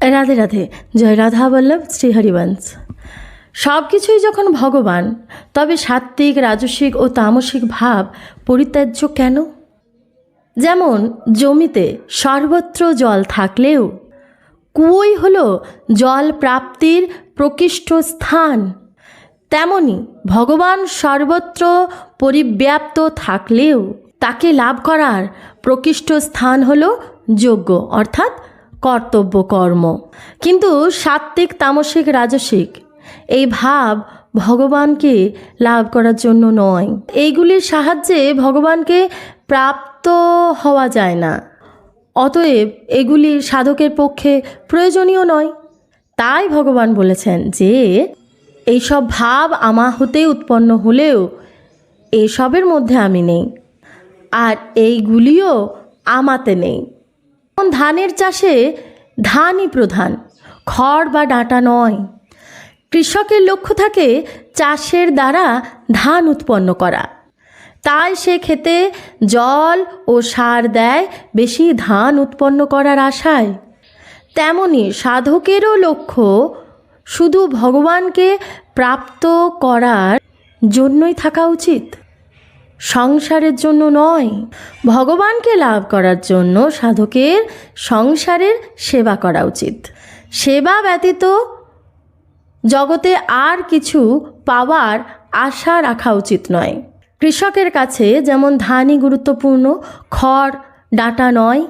রাধে রাধে, জয় রাধা বল্লভ, শ্রীহরিবংশ। সব কিছুই যখন ভগবান, তবে সাত্ত্বিক, রাজসিক ও তামসিক ভাব পরিত্যাজ্য কেন? যেমন, জমিতে সর্বত্র জল থাকলেও কুয়োই হল জল প্রাপ্তির প্রকৃষ্ট স্থান। তেমনি ভগবান সর্বত্র পরিব্যাপ্ত থাকলেও তাকে লাভ করার প্রকৃষ্ট স্থান হল যোগ্য অর্থাৎ কর্তব্য কর্ম। কিন্তু সাত্ত্বিক, তামসিক, রাজসিক, এই ভাব ভগবানকে লাভ করার জন্য নয়। এইগুলির সাহায্যে ভগবানকে প্রাপ্ত হওয়া যায় না। অতএব এগুলি সাধকের পক্ষে প্রয়োজনীয় নয়। তাই ভগবান বলেছেন যে, এইসব ভাব আমা হতে উৎপন্ন হলেও এসবের মধ্যে আমি নেই। আর এইগুলিও আমাতে নেই। ধানের চাষে ধানই প্রধান, খড় বা ডাঁটা নয়। কৃষকের লক্ষ্য থাকে চাষের দ্বারা ধান উৎপন্ন করা। তাই সে খেতে জল ও সার দেয়, বেশি ধান উৎপন্ন করার আশায়। তেমনি সাধকেরও লক্ষ্য শুধু ভগবানকে প্রাপ্ত করার জন্যই থাকা উচিত। সংসারের জন্য নয়, ভগবানকে লাভ করার জন্য সাধকের সংসারের সেবা করা উচিত। সেবা ব্যতীত জগতে আর কিছু পাওয়ার আশা রাখা উচিত নয়। কৃষকের কাছে যেমন ধানই গুরুত্বপূর্ণ, খড়, ডাঁটা নয়।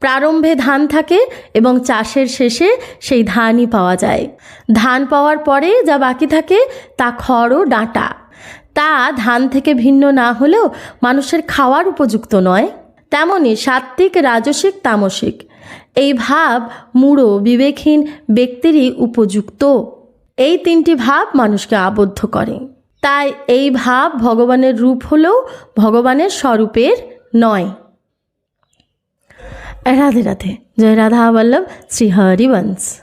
প্রারম্ভে ধান থাকে এবং চাষের শেষে সেই ধানই পাওয়া যায়। ধান পাওয়ার পরে যা বাকি থাকে তা খড় ও ডাঁটা। তা ধান থেকে ভিন্ন না হলেও মানুষের খাওয়ার উপযুক্ত নয়। তেমনি সাত্ত্বিক, রাজসিক, তামসিক। এই ভাব মূঢ়, বিবেকহীন ব্যক্তিরই উপযুক্ত। এই তিনটি ভাব মানুষকে আবদ্ধ করে। তাই এই ভাব ভগবানের রূপ হলেও ভগবানের স্বরূপের নয়। রাধে রাধে। জয় রাধা বল্লভ, শ্রী হরিবংশ